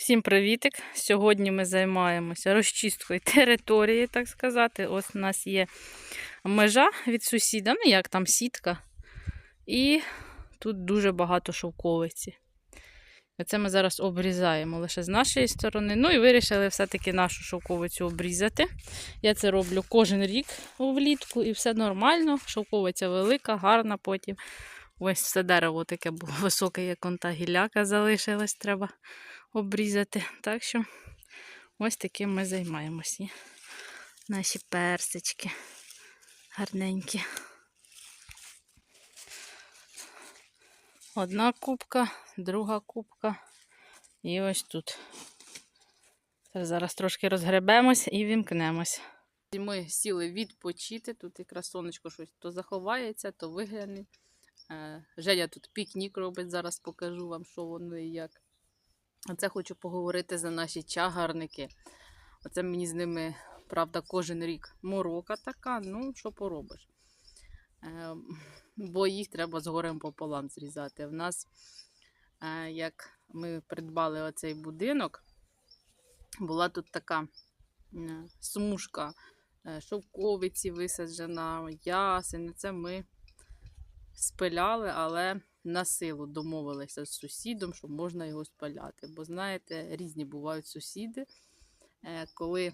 Всім привітик! Сьогодні ми займаємося розчисткою території, так сказати. Ось у нас є межа від сусіда, ну як там сітка. І тут дуже багато шовковиці. Оце ми зараз обрізаємо лише з нашої сторони. Ну і вирішили все-таки нашу шовковицю обрізати. Я це роблю кожен рік влітку, і все нормально. Шовковиця велика, гарна потім. Ось все дерево таке було високе, як он та гілляка залишилась, треба обрізати. Так що ось таким ми займаємося. Наші персички гарненькі. Одна кубка, друга кубка. І ось тут. Зараз трошки розгребемось і вімкнемось. Ми сіли відпочити. Тут якраз сонечко щось то заховається, то вигляне. Е, Женя тут пікнік робить, зараз покажу вам, що воно і як. Оце хочу поговорити за наші чагарники. Оце мені з ними, правда, кожен рік морока така, ну, що поробиш. Е, бо їх треба з горем пополам зрізати. В нас, е, як ми придбали оцей будинок, була тут така смужка шовковиці висаджена, ясень. Це ми спиляли, але на силу домовилися з сусідом, що можна його спаляти. Бо, знаєте, різні бувають сусіди. Е, Коли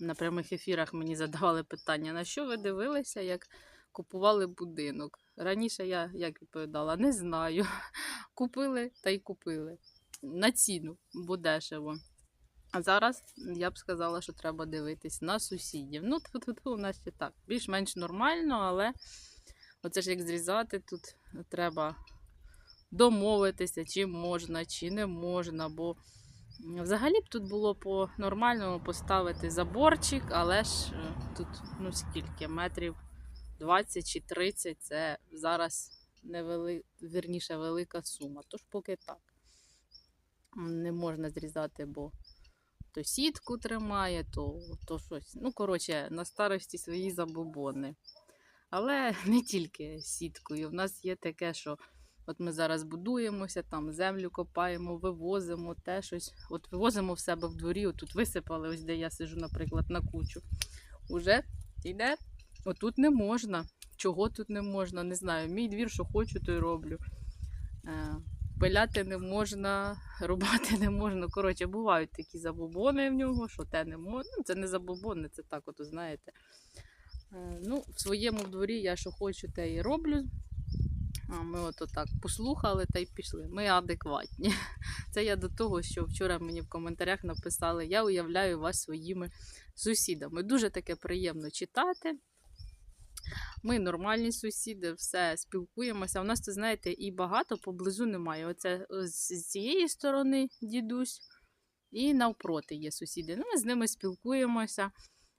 на прямих ефірах мені задавали питання, на що ви дивилися, як купували будинок. Раніше я як відповідала, не знаю. Купили та й купили. На ціну, бо дешево. А зараз я б сказала, що треба дивитись на сусідів. Ну, тут у нас ще так, більш-менш нормально, але оце ж як зрізати, тут треба домовитися, чи можна, чи не можна. Бо взагалі б тут було по-нормальному поставити заборчик, але ж е, тут ну скільки метрів 20 чи 30 це зараз невели... вірніше велика сума. Тож поки так. Не можна зрізати, бо то сітку тримає, то, то щось. Ну, коротше, на старості свої забобони. Але не тільки сіткою. В нас є таке, що от ми зараз будуємося, там землю копаємо, вивозимо те щось. От вивозимо в себе в дворі, отут висипали, ось де я сижу, наприклад, на кучу. Уже йде, отут не можна. Чого тут не можна? Не знаю. Мій двір, що хочу, то й роблю. Е, Пиляти не можна, рубати не можна. Коротше, бувають такі забобони в нього, що те не можна. Ну, це не забобони, це так, от, знаєте. Е, Ну, в своєму дворі я що хочу, те і роблю. А ми от так послухали та й пішли. Ми адекватні. Це я до того, що вчора мені в коментарях написали: я уявляю вас своїми сусідами. Дуже таке приємно читати. Ми нормальні сусіди, все спілкуємося. У нас, це, знаєте, і багато поблизу немає. Оце з цієї сторони дідусь, і навпроти є сусіди. Ну, ми з ними спілкуємося.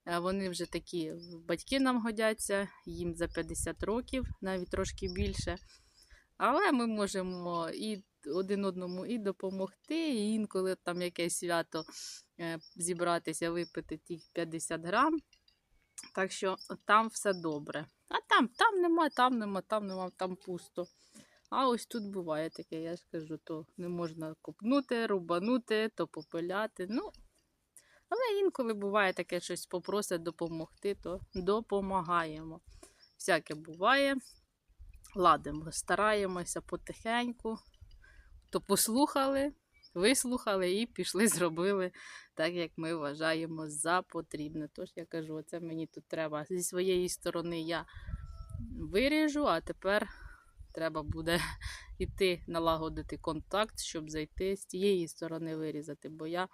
Е, Вони вже такі батьки нам годяться, їм за 50 років, навіть трошки більше. Але ми можемо і один одному і допомогти, і інколи там якесь свято е, зібратися, випити ті 50 грам. Так що там все добре. А там, там нема, там нема, там нема, там пусто. А ось тут буває таке, я ж кажу, то не можна купнути, рубанути, то попиляти. Ну, але інколи буває таке щось попросять допомогти, то допомагаємо. Всяке буває. Ладимо, стараємося потихеньку. То послухали, вислухали і пішли, зробили так, як ми вважаємо за потрібне. Тож я кажу, це мені тут треба зі своєї сторони я виріжу, а тепер треба буде йти налагодити контакт, щоб зайти з тієї сторони вирізати. Бо я,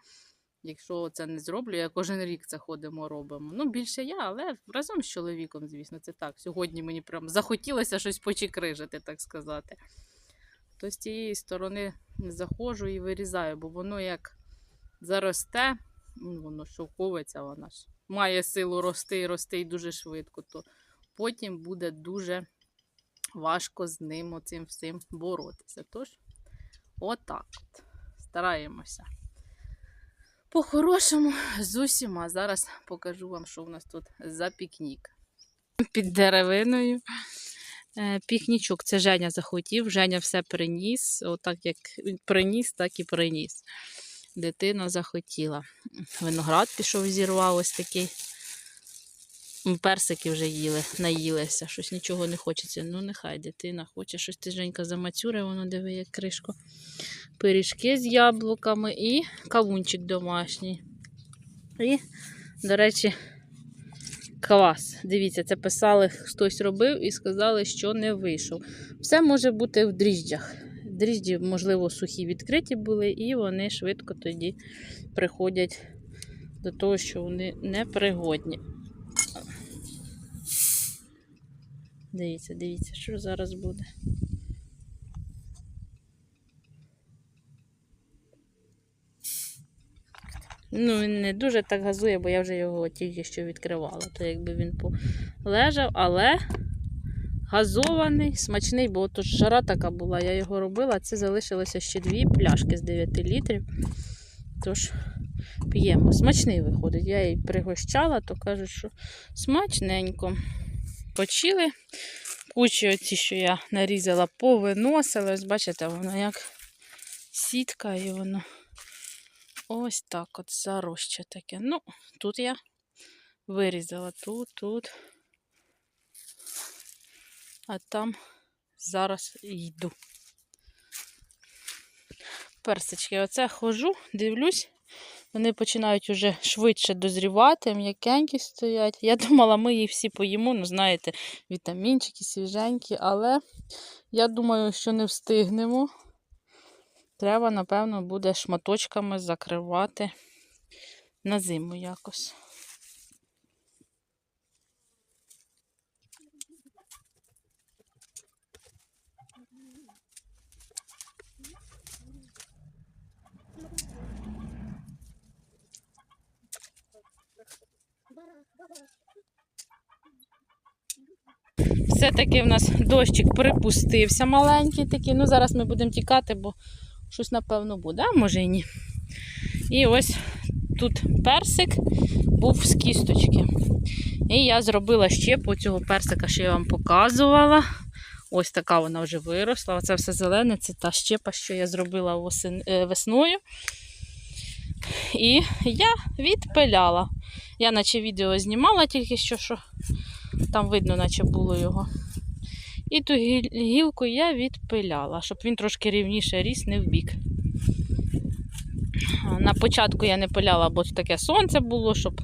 якщо це не зроблю, я кожен рік це ходимо, робимо. Ну, більше я, але разом з чоловіком, звісно, це так. Сьогодні мені прям захотілося щось почекрижити, так сказати. То з тієї сторони заходжу і вирізаю, бо воно як заросте, ну, воно шовковиться, вона ж має силу рости і рости і дуже швидко, то потім буде дуже важко з ним оцим всім боротися. Тож, отак от. Стараємося. По-хорошому з усіма. Зараз покажу вам, що у нас тут за пікнік. Під деревиною. Е, Пікнічок, це Женя захотів. Женя все приніс. Отак як приніс, так і приніс. Дитина захотіла. Виноград пішов, зірвав ось такий. Персики вже їли, наїлися, щось нічого не хочеться. Ну, нехай дитина хоче щось ти Женька замацюре, воно диви, як кришко. Пиріжки з яблуками і кавунчик домашній. І, до речі, Клас. Дивіться, це писали, хтось робив і сказали, що не вийшов. Все може бути в дріжджах. Дріжджі, можливо, сухі відкриті були, і вони швидко тоді приходять до того, що вони непригодні. Дивіться, дивіться, що зараз буде. Ну, він не дуже так газує, бо я вже його тільки що відкривала. То якби він полежав, але газований, смачний, бо тут жара така була, я його робила. Це залишилося ще дві пляшки з 9 літрів. Тож п'ємо. Смачний виходить. Я її пригощала, то кажуть, що смачненько. Почили. Кучі оці, що я нарізала, повиносила. Ось бачите, воно як сітка і воно. Ось так от зароще таке. Ну, тут я вирізала, тут, тут. А там зараз йду. Персички, оце хожу, дивлюсь, вони починають уже швидше дозрівати, м'якенькі стоять. Я думала, ми їх всі поїмо, ну, знаєте, вітамінчики свіженькі, але я думаю, що не встигнемо. Треба, напевно, буде шматочками закривати на зиму якось. Все-таки в нас дощик припустився маленький такий. Ну, зараз ми будемо тікати, бо щось, напевно, буде, а може і ні. І ось тут персик був з кісточки. І я зробила щепу цього персика, що я вам показувала. Ось така вона вже виросла. Оце все зелене, це та щепа, що я зробила е, весною. І я відпиляла. Я наче відео знімала тільки що, що там видно, наче було його. І ту гілку я відпиляла, щоб він трошки рівніше ріс, не вбік. На початку я не пиляла, бо таке сонце було, щоб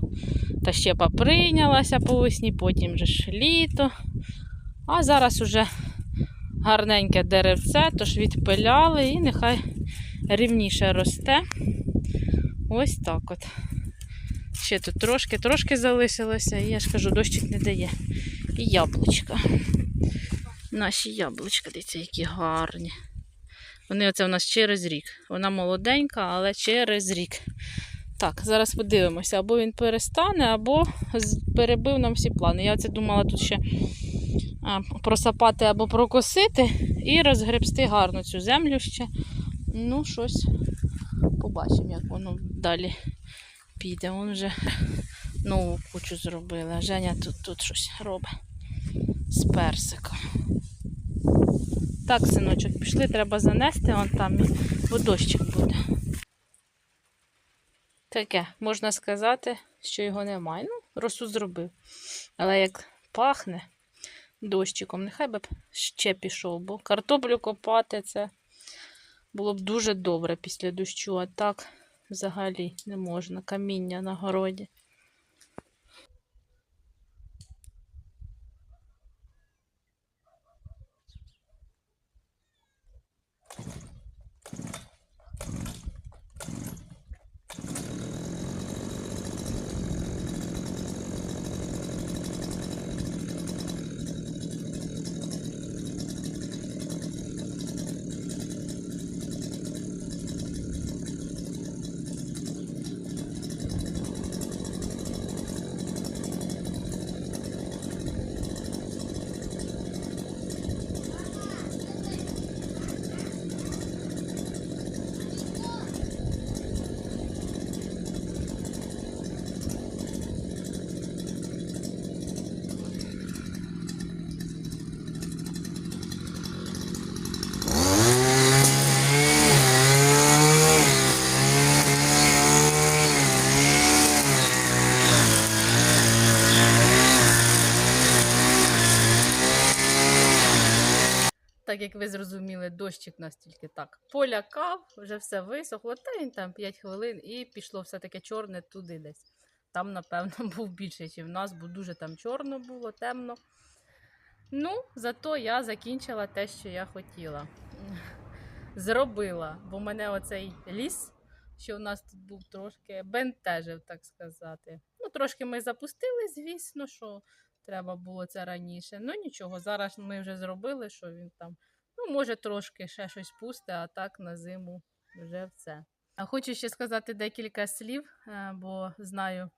та щепа прийнялася по весні, потім же ж літо. А зараз уже гарненьке деревце, тож відпиляли і нехай рівніше росте. Ось так от. Ще тут трошки, трошки залишилося, і я ж кажу, дощик не дає. І яблучка. Наші яблучка, дивіться, які гарні. Вони оце у нас через рік. Вона молоденька, але через рік. Так, зараз подивимося, або він перестане, або перебив нам всі плани. Я оце думала тут ще просапати або прокосити і розгребсти гарно цю землю ще. Ну, щось побачимо, як воно далі піде. Вон вже нову кучу зробили. А Женя тут, тут щось робить з персиком. Так, синочок, пішли, треба занести, вон там бо дощик буде. Таке, можна сказати, що його немає. Ну, росу зробив. Але як пахне дощиком, нехай би ще пішов, бо картоплю копати це було б дуже добре після дощу, а так взагалі не можна. Каміння на городі. Як ви зрозуміли, дощик нас тільки так полякав, вже все висохло, та він там 5 хвилин і пішло все таке чорне туди десь. Там, напевно, був більше, ніж в нас, бо дуже там чорно було, темно. Ну, зато я закінчила те, що я хотіла. Зробила, бо мене оцей ліс, що в нас тут був трошки бентежив, так сказати. Ну, трошки ми запустили, звісно, що треба було це раніше. Ну нічого, зараз ми вже зробили, що він там, ну, може, трошки ще щось пусте, а так на зиму вже все. А хочу ще сказати декілька слів, е, бо знаю,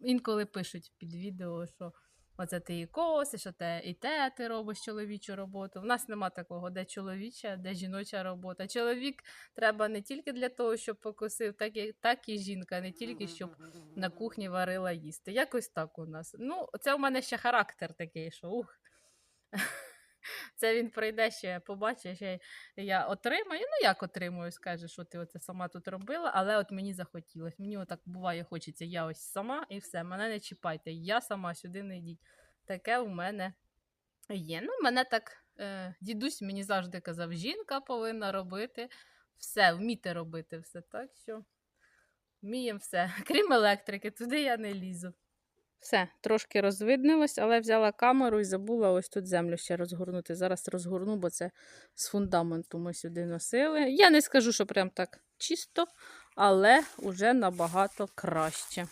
інколи пишуть під відео, що оце ти і коси, що те і те ти робиш чоловічу роботу. В нас нема такого, де чоловіча, де жіноча робота. Чоловік треба не тільки для того, щоб покосив, так і, так і жінка, не тільки щоб на кухні варила їсти. Якось так у нас. Ну, це у мене ще характер такий, що ух. Це він прийде ще, побачить, ще я отримаю. Ну, як отримую, скаже, що ти оце сама тут робила, але от мені захотілося. Мені отак буває, хочеться, я ось сама і все, мене не чіпайте, я сама сюди не йдіть. Таке у мене є. Ну, мене так, е, дідусь мені завжди казав, жінка повинна робити все, вміти робити все. Так що вміємо все. Крім електрики, туди я не лізу. Все, трошки розвиднилось, але взяла камеру і забула ось тут землю ще розгорнути. Зараз розгорну, бо це з фундаменту ми сюди носили. Я не скажу, що прям так чисто, але вже набагато краще.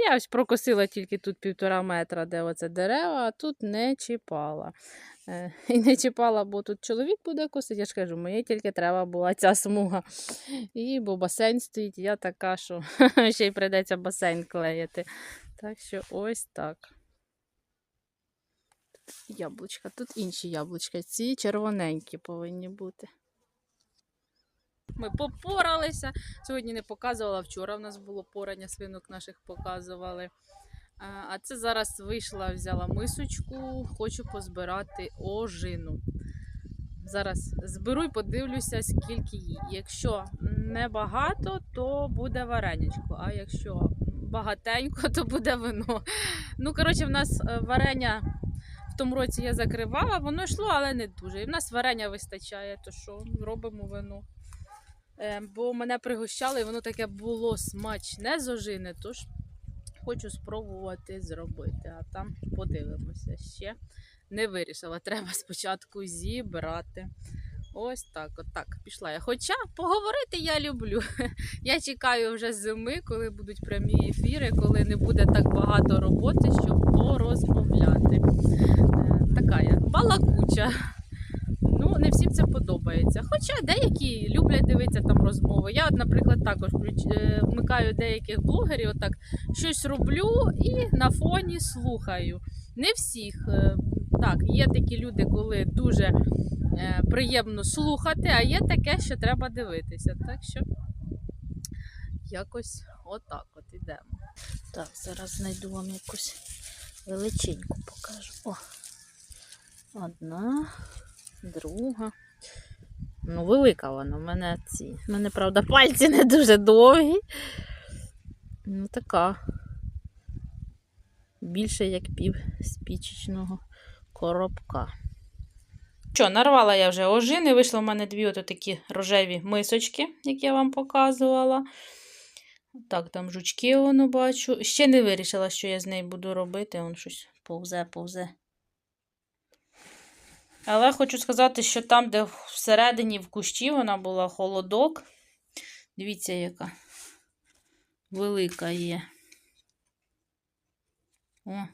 Я ось прокосила тільки тут півтора метра, де оце дерева, а тут не чіпала. Е, І не чіпала, бо тут чоловік буде косити. Я ж кажу, мені тільки треба була ця смуга. І бо басейн стоїть, я така, що ще й прийдеться басейн клеїти. Так що ось так. Яблучка. Тут інші яблучка. Ці червоненькі повинні бути. Ми попоралися. Сьогодні не показувала, вчора в нас було порання, свинок наших показували. А це зараз вийшла, взяла мисочку, хочу позбирати ожину. Зараз зберу і подивлюся, скільки їй. Якщо небагато, то буде варенячко, а якщо багатенько, то буде вино. Ну, коротше, в нас е, варення в тому році я закривала, воно йшло, але не дуже. І в нас варення вистачає, то що робимо вино. Е, бо мене пригощали, і воно таке було смачне з ожини, тож хочу спробувати зробити, а там подивимося ще. Не вирішила, треба спочатку зібрати. Ось так, от так, пішла я. Хоча поговорити я люблю. Я чекаю вже зими, коли будуть прямі ефіри, коли не буде так багато роботи, щоб порозмовляти. Е, Така я балакуча. Не всім це подобається. Хоча деякі люблять дивитися там розмови. Я, наприклад, також е, вмикаю деяких блогерів, отак щось роблю і на фоні слухаю. Не всіх. е, Так, є такі люди, коли дуже е, приємно слухати, а є таке, що треба дивитися. Так що якось отак от ідемо. Так, зараз знайду вам якусь величеньку покажу. О, одна, друга. Ну, велика вона. У мене ці. У мене, правда, пальці не дуже довгі. Ну, така. Більше як пів спічечного коробка. Що, нарвала я вже ожини, вийшло в мене дві ото такі рожеві мисочки, як я вам показувала. Так, там жучки воно бачу. Ще не вирішила, що я з нею буду робити. Воно щось повзе, повзе. Але хочу сказати, що там, де всередині в кущі вона була холодок. Дивіться, яка велика є. О.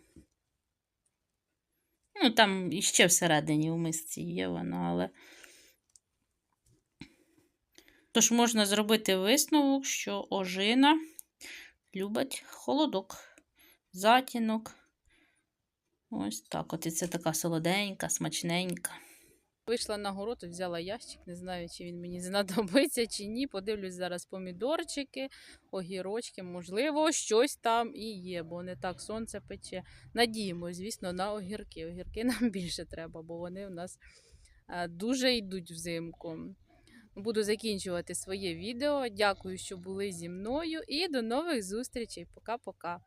Ну, там іще всередині у мисці є вона, але. Тож можна зробити висновок, що ожина любить холодок, затінок. Ось так. От і це така солоденька, смачненька. Вийшла на город, взяла ящик, не знаю, чи він мені знадобиться, чи ні. Подивлюсь зараз помідорчики, огірочки, можливо, щось там і є, бо не так сонце пече. Надіємось, звісно, на огірки. Огірки нам більше треба, бо вони у нас е, дуже йдуть взимку. Буду закінчувати своє відео. Дякую, що були зі мною, і до нових зустрічей. Пока-пока.